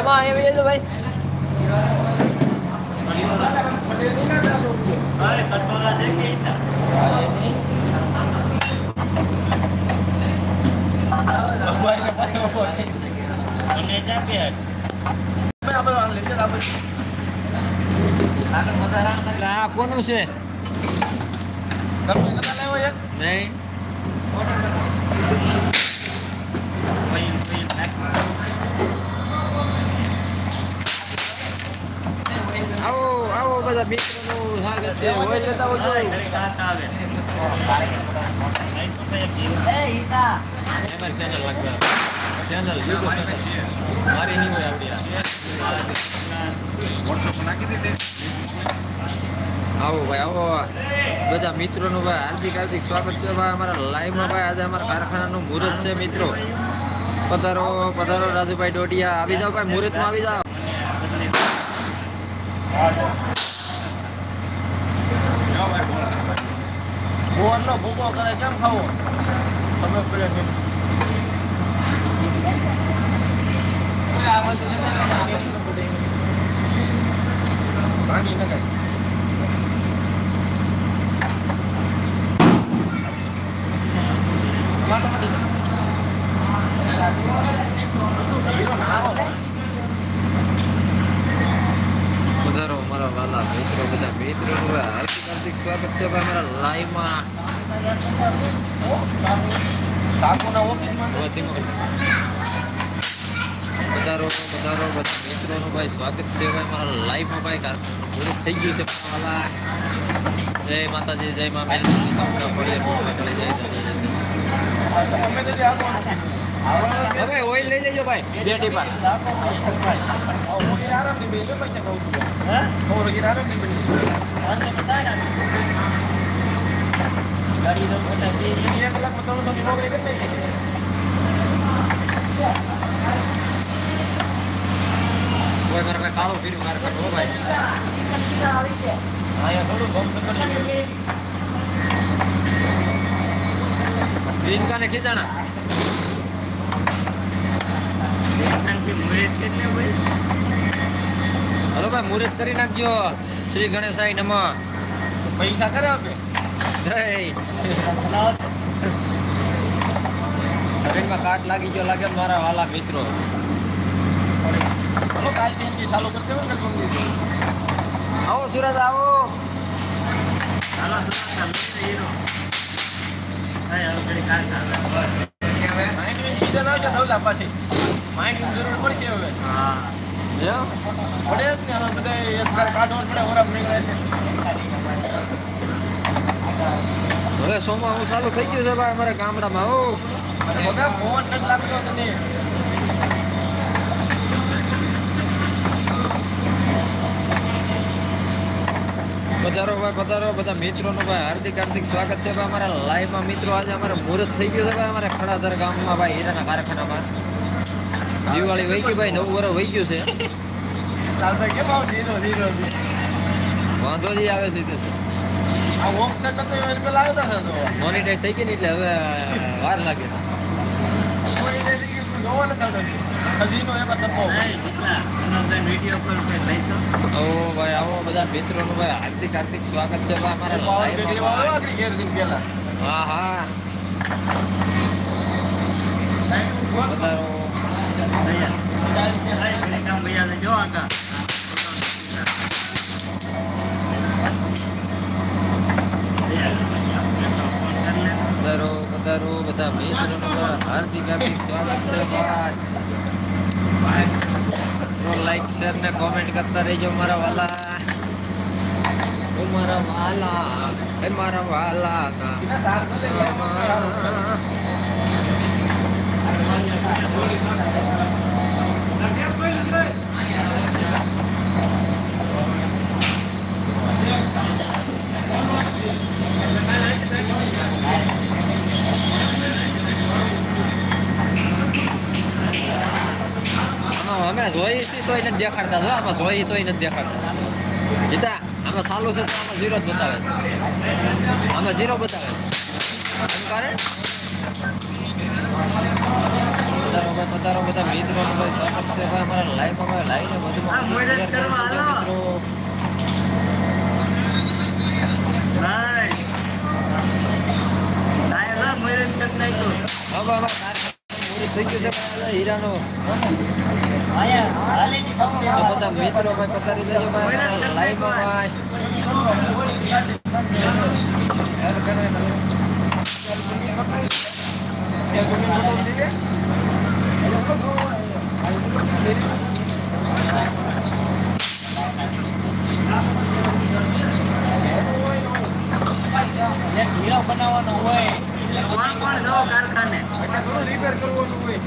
તમા અહીંયા જજો ભાઈ. એટલે આ કોનું છે? નહીં આવો આવો બધા આવો ભાઈ આવો બધા મિત્રોનું ભાઈ હાર્દિક હાર્દિક સ્વાગત છે ભાઈ અમારા લાઈવમાં ભાઈ આજે અમારા કારખાનાનું મુહૂર્ત છે મિત્રો પધારો પધારો રાજુભાઈ ડોડિયા આવી જાઓ ભાઈ મુહૂર્તમાં આવી જાઓ ભુવનનો ભૂકો કરે કેમ ખાવો? તમે છે ભાંગી પધારો અમારા વાલા મિત્રો, બધા મિત્રો, હાર્દિક હાર્દિક સ્વાગત છે અમારા લાઈવમાં સાકુના ઓફિસમાં પધારો ભાઈ સ્વાગત છે મારા લાઈફમાં ભાઈ મુહૂર્ત થઈ ગયું છે જય માતાજી જય મા મેલડી સામના પડીએ મોટા કરી જય ઓઇલ લઈ લેજો ભાઈ ત્રણ સૌથી કરી ભાઈ કાળો અહીંયા થોડું બમ્પ કરી ગ્રીન ખીચાણા હલો ભાઈ, મુહૂર્ત કરી નાખજો. શ્રી ગણેશાય નમઃ. પૈસા કરે આપે શરીરમાં કાટ લાગી ગયો લાગે મારા વાલા મિત્રો. ચલો કોંગ્રેસ આવો સુરત આવો. પાસે માઇન્ડની જરૂર પડશે હવે. હા. પડે જ ને બધા એક કાઢવો પડે ઓરામ નીકળે છે. હવે સોમાં હું ચાલુ થઈ ગયું છે ભાઈ અમારા ગામડામાં હો. ફોન નથી લાગતો તને પધારો ભાઈ પધારો બધા મિત્રોનું ભાઈ હાર્દિક હાર્દિક સ્વાગત છે ભાઈ અમારા લાઈવમાં. મિત્રો આજે અમારે મુહૂર્ત થઈ ગયું છે ભાઈ અમારે ખડાધર ગામમાં ભાઈ હીરાના કારખાનામાં. દિવાળી વહી ગઈ ભાઈ નવું વર્ષ વહી ગયું છે. વાંધો જ આવે છે મોનિટાઈઝ થઈ ગઈ ને એટલે હવે વાર લાગે ભાઈ આવો બધા મિત્રોનું ભાઈ હાર્દિક હાર્દિક સ્વાગત છે અમારા live બેટરી માં વાળો આગળ ઘેર દિન પેલા હા હા પધારો પધારો પધારો બધા મિત્રોનું ભાઈ હાર્દિક હાર્દિક સ્વાગત છે ભાઈ લાઈક શેર ને કોમેન્ટ કરતા રહેજો મારા વાલા ઓ મારા વાલા એ મારા વાલા આમાં અમે જોઈ છીએ તોય નથી દેખાડતા. જો આમાં જોઈ તોય નથી દેખાડતા. જીતા આમાં સારું છે તો આમાં ઝીરો જ બતાવે. આમાં ઝીરો બતાવે. એનું કારણ પધારો બધા મિત્રો સ્વાગત છે. અમારા દેજો હાલો. મિત્રો. હવે અમારા કાર્યક્રમ થઈ ગયું છે હીરાનો તો બધા મિત્રો ભાઈ પધારી દેજો ભાઈ. લાઈવમાં એક હીરો બનાવવાનો હોય. કોણ કોણ જો કારખાને? રિપેર કરવાનું હોય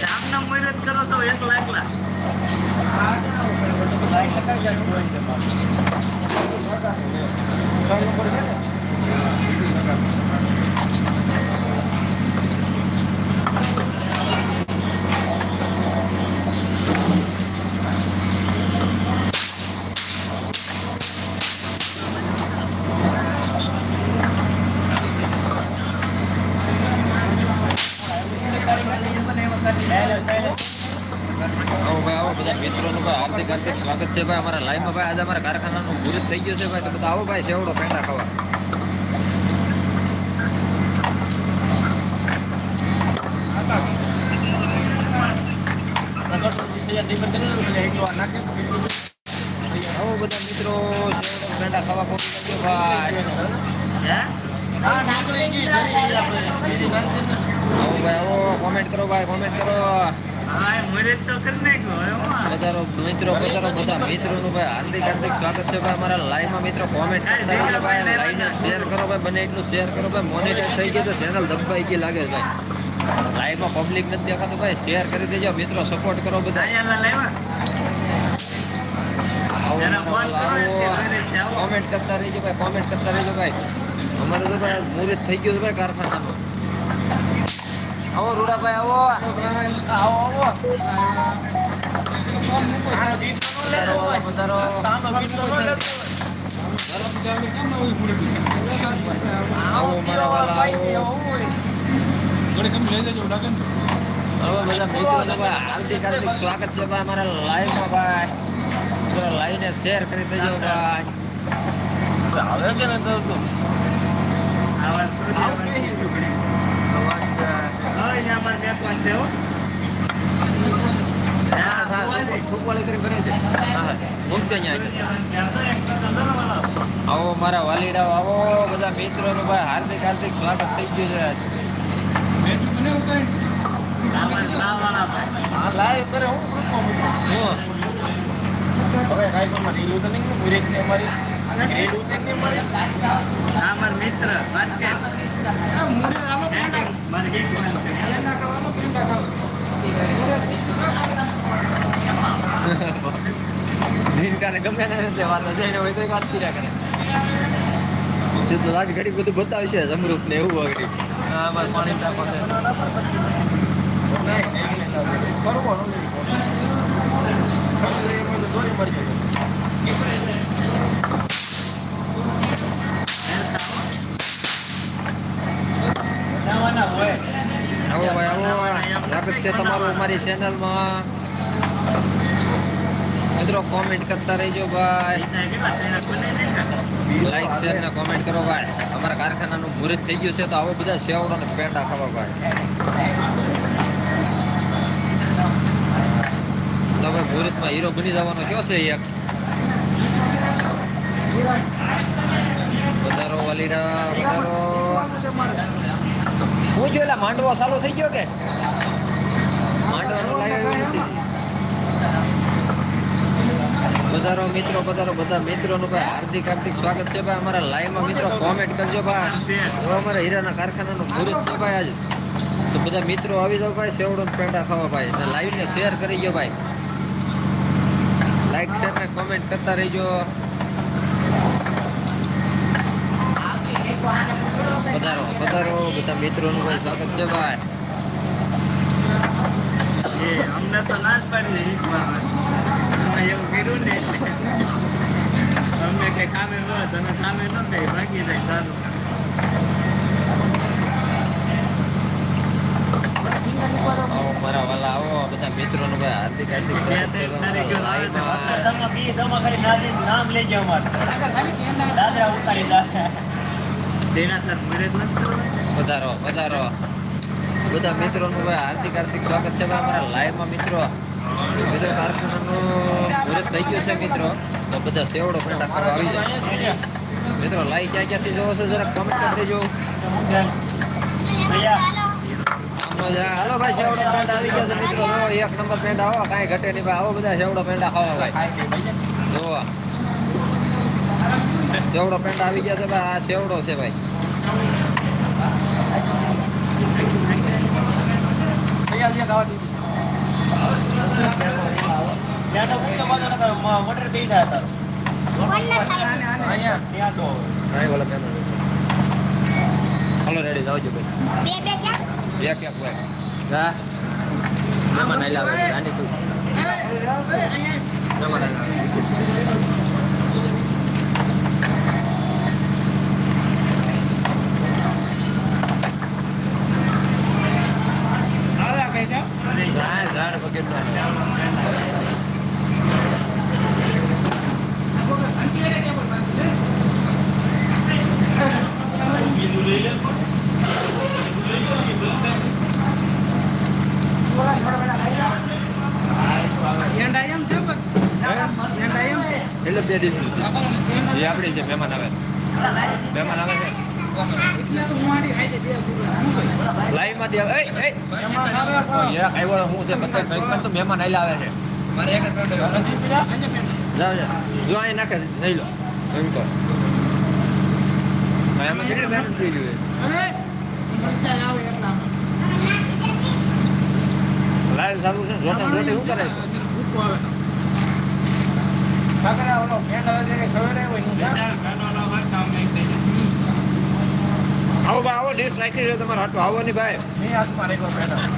જામના મહેનત કરો તો એક લાખલા લાખ નંબર છે ને આવો ભાઈ આવો બધા મિત્રોનું ભાઈ હાર્દિક હાર્દિક સ્વાગત છે ભાઈ અમારા લાઈવમાં ભાઈ આજે અમારા કારખાનાનું મુહૂર્ત થઈ ગયું છે ભાઈ. તો બધા આવો ભાઈ, સેવડો પેંડા ખાવા. આવો બધા મિત્રો, સેવડો પેંડા ખાવા પહોંચી ભાઈ. કોમેન્ટ કરો ભાઈ કોમેન્ટ કરો. હા એ મરેજ તો કરી નાખ્યો એમાં પધારો મિત્રો પધારો બધા મિત્રોનું ભાઈ હાર્દિક હાર્દિક સ્વાગત છે ભાઈ અમારા લાઈવમાં મિત્રો કોમેન્ટ કરતા રહેજો ભાઈ લાઈવને શેર કરો ભાઈ બને એટલું શેર કરો ભાઈ મોનેટાઈઝ થઈ ગયું તો ચેનલ દબાઈ ગઈ લાગે છે ભાઈ. લાઈવમાં પબ્લિક નથી દેખાતું ભાઈ શેર કરી દેજો મિત્રો સપોર્ટ કરો બધા. કોમેન્ટ કરતા રહેજો ભાઈ કોમેન્ટ કરતા રહેજો ભાઈ. અમારે તો ભાઈ મુહૂર્ત થઈ ગયું છે ભાઈ કારખાનાનું આવો રૂડાભાઈ આવો આવો આવો પધારો પધારો આવો મારા વાલા આવો હવે બધા મિત્રોને ભાઈ હાર્દિક હાર્દિક સ્વાગત છે ભાઈ અમારા લાઈવમાં ભાઈ થોડા લાઈને શેર કરી દેજો ભાઈ હવે કે ને તો આવા સુધી અવાજ છે. હવે અહીંયા અમારે મેકવાન છે હો હા, હા, થૂંક- થૂંકવાળી કરી ભરી દે. હા, હા. મૂકજો અહીંયા આગળ. આવો મારા વાલીડાઓ આવો બધા મિત્રોનું ભાઈ હાર્દિક હાર્દિક સ્વાગત થઈ ગયું છે હા લાઈવ કરે હું અમારી મિત્ર વાત કે દિનકાને ગમે ને વાતો છે હોય તો વાત કર્યા કરે તે આજ ઘડી બધું બતાવશે અમૃત ને એવું હોય હા બસ પાણી ટાંકો છે સ્વાગત છે તમારું અમારી ચેનલમાં મિત્રો કોમેન્ટ કરતા રહેજો ભાઈ. લાઈક શેર ને કોમેન્ટ કરો ભાઈ. અમારા કારખાનાનું મુહૂર્ત થઈ ગયું છે તો આવો બધા સેવડો ને પેંડા ખાવા ભાઈ. તમે મુહૂર્તમાં હીરો બની જવાનો કયો છે એક? વધારો વાલીડા વધારો. હું જોયેલા માંડવો ચાલુ થઈ ગયો કે માંડવાનો લાઈવ નથી પધારો મિત્રો પધારો બધા મિત્રોનું ભાઈ હાર્દિક હાર્દિક સ્વાગત છે ભાઈ. અમારા લાઈવમાં મિત્રો કોમેન્ટ કરજો ભાઈ. હવે અમારા હીરાના કારખાનાનું મુહૂર્ત છે ભાઈ આજે. તો બધા મિત્રો આવી જાવ ભાઈ સેવડો પેંડા ખાવા ભાઈ. અને લાઈવને શેર કરી ગયો ભાઈ. લાઈક શેર ને કોમેન્ટ કરતા રહેજો. પધારો પધારો બધા મિત્રોનું ભાઈ સ્વાગત છે ભાઈ. અમને તો ના જ પાડી દે અમે એવું કર્યું ને એટલે અમે કઈ કામે હોય તમે કામે ન થાય ભાગી જાય સારું મારા આવો બધા મિત્રોનું ભાઈ હાર્દિક હાર્દિક સ્વાગત છે અમારા લાઈવમાં. અક્ષરધામમાં બી ધમા ખાલી નામ- નામ અમારે. દાદરા ઉતારી દા. તેના તાર મળે જ નથી કરવા. પધારો પધારો બધા મિત્રોનું ભાઈ હાર્દિક હાર્દિક સ્વાગત છે ભાઈ અમારા લાઈવમાં મિત્રો મિત્રો કારખાનાનું મુહૂર્ત થઈ ગયો છે મિત્રો. તો બધા સેવડો ખાવા આવી મિત્રો, લાઈટ ક્યાં ક્યાંથી જોવો છો? જરા કમેન્ટ કરી દેજો. હાલો ભાઈ સેવડો પેંડા આવી ગયા છે મિત્રો. એક નંબર પેંડા આવો, કાંઈ ઘટે નહીં આવો બધા સેવડો પેંડા ખાવા ભાઈ. જોવા. સેવડો પેંડા આવી ગયા છે ભાઈ. આ સેવડો છે ભાઈ. ત્યાં તો હું તમારો મોટર બેઠા હતા. અહીંયા, ત્યાં તો નહીં બોલે મહેમાન હાલો રેડી જાવજો ભાઈ બે એક ભાઈ હા મહેમાન આયલા આવે રાણી તું મહેમાન આયલા ઝાડ ઝાડ વગેરે એટલે બે દિવસ એ આપણે છે મહેમાન આવે. મહેમાન આવે છે. લાઈવમાંથી આવે એ. એ એ આવ્યો હું છે બધા ભાઈ તો મહેમાન આયલા આવે છે. મારે એક જ જાવ જાવ જો અહીં નાખે નહીં લો. એમ કહો. ભાઈ કેટલી મહેનત થઈ ગઈ લાઈવ ચાલુ છે જોતી શું કરે છે? કાકરા ઓલો ફ્રેન્ડ આવે છે કે ખબર નહીં હોય નહીં, હા? કાનોનો વાત કામ નહીં થઈ જાય. આવો ભાઈ આવો ડીશ નાખી રહ્યો તમારે હાટું આવો નહીં ભાઈ નહીં ફ્રેન્ડ આવે.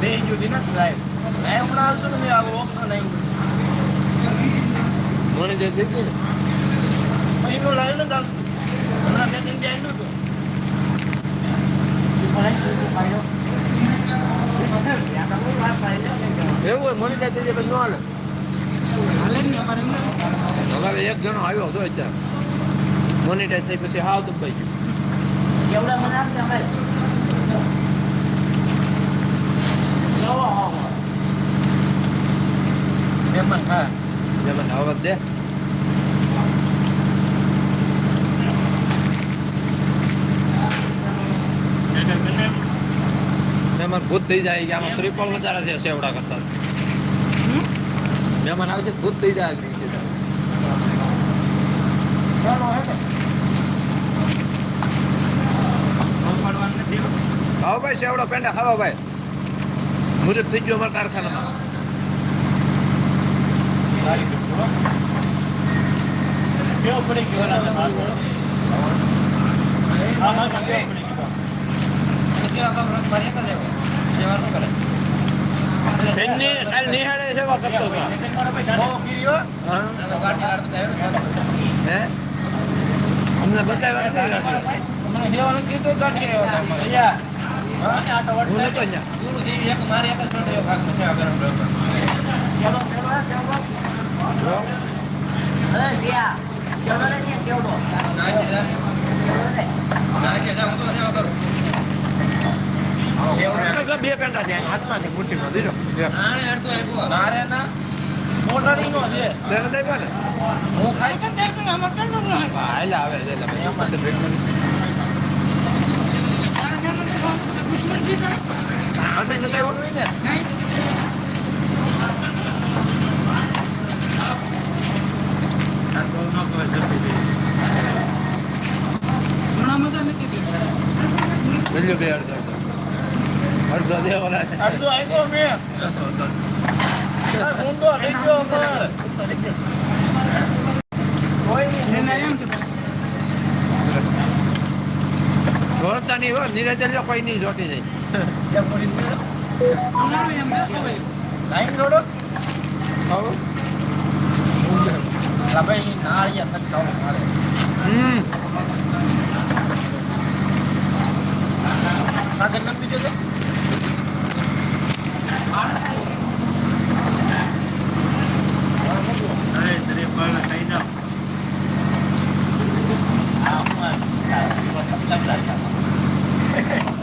બે જુદી નથી લાઈવ. મેં હમણાં આવતું મેં આવું option આવ્યું. મને જે દીધી ને અહીંનું લાઈવ નથી આવતું. હમણાં આવ્યું હતું. એવું હોય મને ત્યાં પછી ન હાલે અમારે એક જણો આવ્યો હતો અત્યારે મોનિટાઈઝ થઈ પછી હાવ દબાઈ ગયું મહેમાન, હા. જેમાં અવાજ દે. મહેમાન ભૂત થઈ જાય કે આમાં શ્રીફળ વધારે છે સેવડા કરતા. મહેમાન આવે છે ભૂત થઈ જાય કે ચાલો, હે ને? પહોંચાડવાનું નથી હો. આવો ભાઈ સેવડો પેંડા ખાવા ભાઈ. મુજબ થઈ ગયો અમારા કારખાનામાં. અમને બતાવ્યા કીધું કાઢી આવ્યો તમારે. ભૈયા, હા, આટો હું વળતો. નતો અહીંયા જો. તો બે પેંડા છે હાથમાંથી મુઠ્ઠીમાં દીધો એક. ના રે નો. છે. તેને ને. હું ખાઈ કે દેખ ને આમાં કેમ ન હોય? હાલે આવે છે એમાં. તો કઈ નહીં ને આ તો ન કહેવાય જલ્દી જઈ. બીજું બે અડધો અડધો. અડધો દેવાના છે અડધો આપ્યો મેં. જોડતા નહીં હોય નિરંજન કોઈ નહીં જોતી નહીં લાઈન જોડો સાગર નથી જતો Hey, today I'm going to hang up. How much? なくなるか。